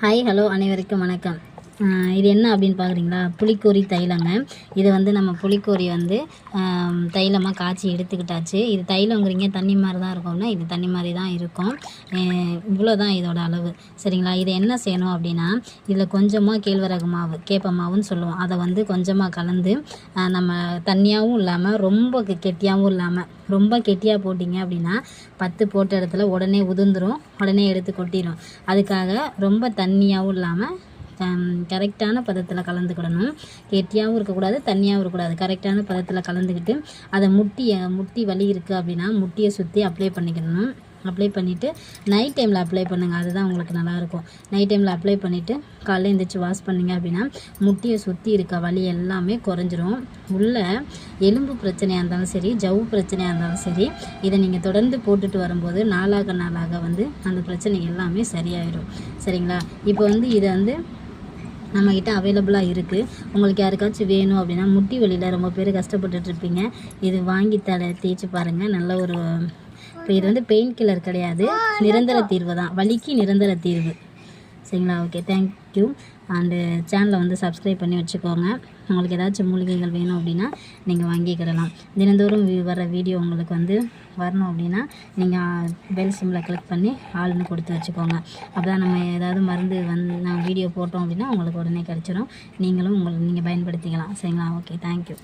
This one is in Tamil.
ஹாய் ஹலோ அனைவருக்கும் வணக்கம். இது என்ன அப்படின்னு பார்க்குறீங்களா? புளிக்கோரி தைலங்க. இது வந்து நம்ம புளிக்கோரி வந்து தைலமாக காய்ச்சி எடுத்துக்கிட்டாச்சு. இது தைலங்கிறீங்க தண்ணி மாதிரி தான் இருக்கும்னா இது தண்ணி மாதிரி தான் இருக்கும். இவ்வளோ தான் இதோட அளவு. சரிங்களா? இது என்ன செய்யணும் அப்படின்னா இதில் கொஞ்சமாக கேழ்வரகு மாவு கேப்ப மாவுன்னு சொல்லுவோம். அதை வந்து கொஞ்சமாக கலந்து நம்ம தண்ணியாகவும் இல்லாமல் ரொம்ப கெ- கெட்டியாகவும் இல்லாமல் ரொம்ப கெட்டியாக போட்டிங்க அப்படின்னா பத்து போட்ட இடத்துல உடனே உதிர்ந்துடும் உடனே எடுத்து கொட்டிடும் அதுக்காக ரொம்ப தண்ணியாகவும் இல்லாமல் கரெக்டான பதத்தில் கலந்துக்கிடணும். கெட்டியாகவும் இருக்கக்கூடாது தண்ணியாகவும் இருக்கக்கூடாது. கரெக்டான பதத்தில் கலந்துக்கிட்டு அதை முட்டியை முட்டி வலி இருக்குது அப்படின்னா முட்டியை சுற்றி அப்ளை பண்ணிக்கணும் அப்ளை பண்ணிவிட்டு நைட் டைமில் அப்ளை பண்ணுங்கள் அதுதான் உங்களுக்கு நல்லாயிருக்கும். நைட் டைமில் அப்ளை பண்ணிவிட்டு காலையில் எழுந்திரிச்சி வாஷ் பண்ணீங்க அப்படின்னா முட்டியை சுற்றி இருக்க வலி எல்லாமே குறைஞ்சிரும். உள்ள எலும்பு பிரச்சனையாக இருந்தாலும் சரி ஜவ்வு பிரச்சனையாக இருந்தாலும் சரி இதை நீங்கள் தொடர்ந்து போட்டுட்டு வரும்போது நாளாக நாளாக வந்து அந்த பிரச்சனை எல்லாமே சரியாயிடும் சரிங்களா? இப்போ வந்து இதை வந்து நம்மக்கிட்ட அவைலபிளாக இருக்குது உங்களுக்கு யாருக்காச்சும் வேணும் அப்படின்னா முட்டி வலியில் ரொம்ப பேர் கஷ்டப்பட்டுட்டு இருப்பீங்க. இது வாங்கி தலை தேய்ச்சி பாருங்கள் நல்ல ஒரு இப்போ இது வந்து பெயின் கில்லர் கிடையாது. நிரந்தர தீர்வு தான். வலிக்கு நிரந்தர தீர்வு. சரிங்களா? ஓகே தேங்க்யூ அண்டு சேனலை வந்து சப்ஸ்கிரைப் பண்ணி வச்சுக்கோங்க. உங்களுக்கு ஏதாச்சும் மூலிகைகள் வேணும் அப்படின்னா நீங்கள் வாங்கிக்கிடலாம். தினந்தோறும் வர வீடியோ உங்களுக்கு வந்து வரணும் அப்படின்னா நீங்கள் பெல் சிம்மில் கிளிக் பண்ணி ஆளுன்னு கொடுத்து வச்சுக்கோங்க. அப்போ தான் நம்ம ஏதாவது மருந்து வந்து நான் வீடியோ போட்டோம் அப்படின்னா உங்களுக்கு உடனே கிடச்சிரும். நீங்களும் உங்களுக்கு நீங்கள் பயன்படுத்திக்கலாம். சரிங்களா? Okay thank you